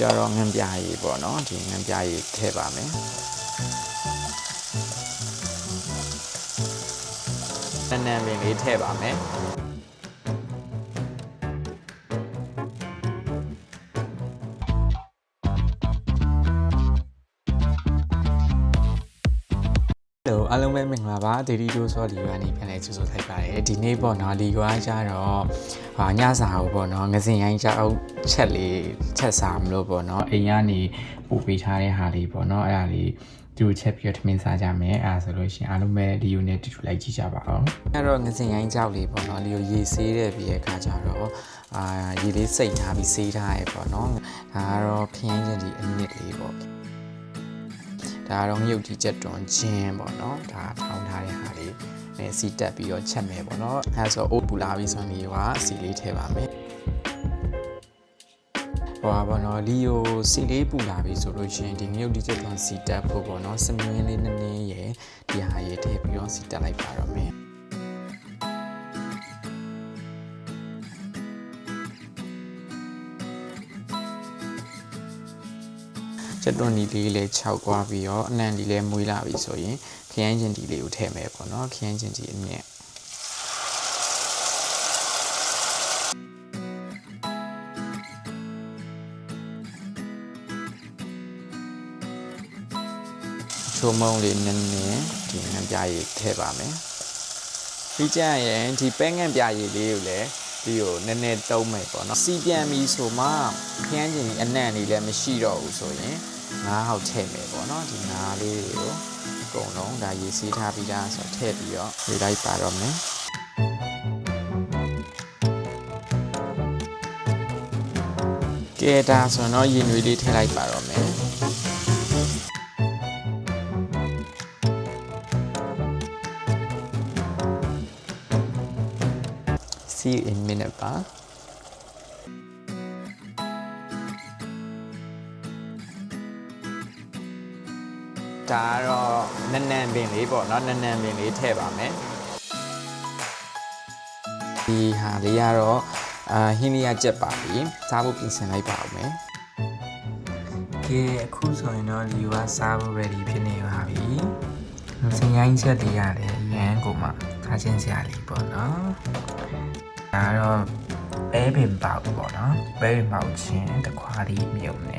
ကြတော့ငံပြားရည်ပေါ့နော်ဒီငံပြားရည်ထည့်ပါမယ်နန်းနန်းပင်လေးထည့်ပါမယ် ဟယ်လိုအားလုံးပဲမင်္ဂလာပါဒေဒီတိုးဆောလီရွာနေပြန်လဲကြိုဆိုထိုက်ပါတယ်ဒီနေ့ပေါ့နော်လီရွာကျတော့ဟာညစာကိုပေါ့နော်ငစင်ရိုင်းကြောက်ချက်လေးချက်စားမလို့ပေါ့နော်အိမ်ကနေပို့ပေးထားတဲ့ဟာလေးပေါ့နော်အဲ့ဒါလေးသူတို့ချက်ပြီးတော့ထမင်းစားကြမယ်အဲ့ဒါဆိုလို့ရှိရင်အားလုံးပဲဒီယူနဲ့တူတူလိုက်ကြည့်ကြပါအောင်အဲ့တော့ငစင်ရိုင်းကြောက်လေးပေါ့နော်လီကိုရေဆေးတဲ့ပြီးရဲ့ခါကျတော့အာရေလေးစိတ်ထားပြီးဆေးထားရပေါ့နော်ဒါကတော့ခရမ်းချင်းဒီအနစ်လေးပေါ့ ဒါကတော့ငရုတ်တီချက်တွန်ချင်းပေါ့နော်ဒါထောင်းထားတဲ့ဟာလေးနဲ့စီတက်ပြီးတော့ချက်မယ်ပေါ့နော်အဲဒါဆိုအိုးပူလာပြီးဆိုရင်ဒီကစီလေးထည့်ပါမယ်ဟိုပါပေါ့နော်လီယိုစီလေးပူလာပြီဆိုလို့ရှိရင်ဒီငရုတ်တီချက်တွန်စီတက်ဖို့ပေါ့နော်စမင်းလေးနည်းနည်းရယ်ဒီဟာရယ်ထည့်ပြီးတော့စီတက်လိုက်ပါတော့မယ် ချက်တွန်ဒီလေးလည်း6ကွာပြီးတော့အနံဒီလည်းမွေးလာပြီဆိုရင်ခရမ်းချင်းဒီလေးကိုထည့်မယ်ပေါ့နော်ခရမ်းချင်းဒီအမြင့်ချိုးမုံလေးနည်းနည်းဒီငံပြားရည်ထည့်ပါမယ်ပြီးကြရင်ဒီပဲငံပြားရည်လေးကိုလည်းဒီကိုနည်းနည်းတုံးမယ်ပေါ့နော်စီပြန်ပြီဆိုမှခရမ်းချင်အနံ့လေးလည်းမရှိတော့ဘူးဆိုရင် ငါးဟောက်ထည့်မယ်ပေါ့နော်ဒီငါးလေးတွေကိုအကုန်လုံးဒါရေးစီးထားပြီးသားဆိုတော့ထည့်ပြီးတော့ရေးလိုက်ပါတော့မယ်ကဲဒါဆိုတော့ရင်နွေးလေးထည့်လိုက်ပါတော့မယ် See you in minute ပါ ဒါကတော့နန်းနန်းပင်လေးပေါ့နော်နန်းနန်းပင်လေးထည့်ပါမယ်ဒီဟာလေးကတော့အာဟင်းလေးရကြက်ပါပြီစားဖို့ပြင်ဆင်လိုက်ပါဦးမယ်ကဲအခုဆိုရင်တော့ဒီကစားဖို့ ready ဖြစ်နေပါပြီစင်ရိုင်းချက်တွေရတယ်ရန်ကိုမှထားချင်းစရာလေးပေါ့နော်ဒါကတော့ပဲပင်ပေါက်ပေါ့နော်ပဲပင်ပေါက်ချင်းတခွားလေးမြုံနေ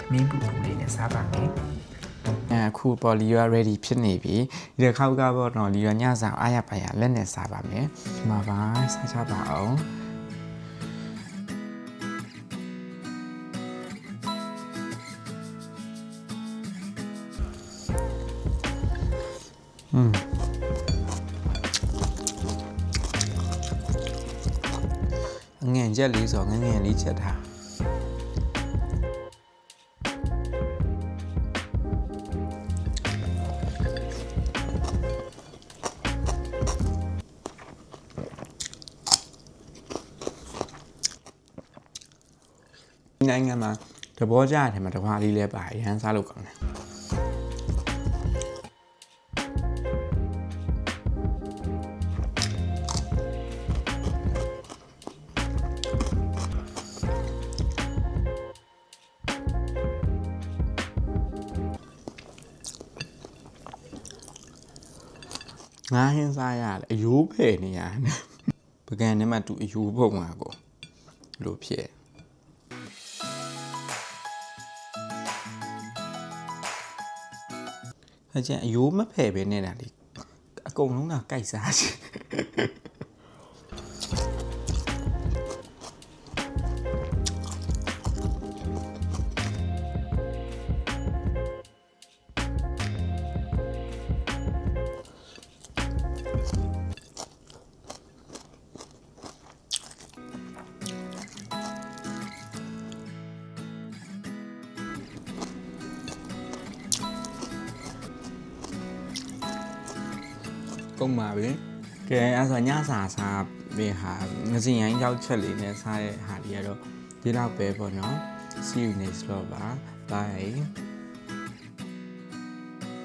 ခမင်းပူပူလေးနဲ့စားပါမယ် အခုပေါ်လီယာ ready ဖြစ်နေပြီဒီတစ်ခေါက်ကပေါ့နော်လီယာညစာအားရပါရလက်နဲ့စားပါမယ်ဒီမှာပါစားချပါအောင်อืมငငယ်ချက်လေးဆိုငငယ်လေးချက်ထား နိုင်ငံမှာတဘောကြတယ်မှာတခွားလေးလဲပါရဟန်းစားလို့ကောင်းတယ်ငါဟင်းစားရတယ်အယိုးဖယ်နေရတယ်ပကံထဲမှာသူအယိုးဖုံမှာကိုလို့ဖြစ် အကျန်အယိုးမဖယ်ပဲနေတာလေအကုန်လုံးကကြိုက်စားချင် ကုန်ပါပြီကဲအဲ့ဆိုညစာစားပြီးဟာငစင်ရိုင်းရောက်ချက်လေးနဲ့စားတဲ့ဟာတွေကတော့ဒီလောက်ပဲပေါ့နော် see you next vlog ပါ bye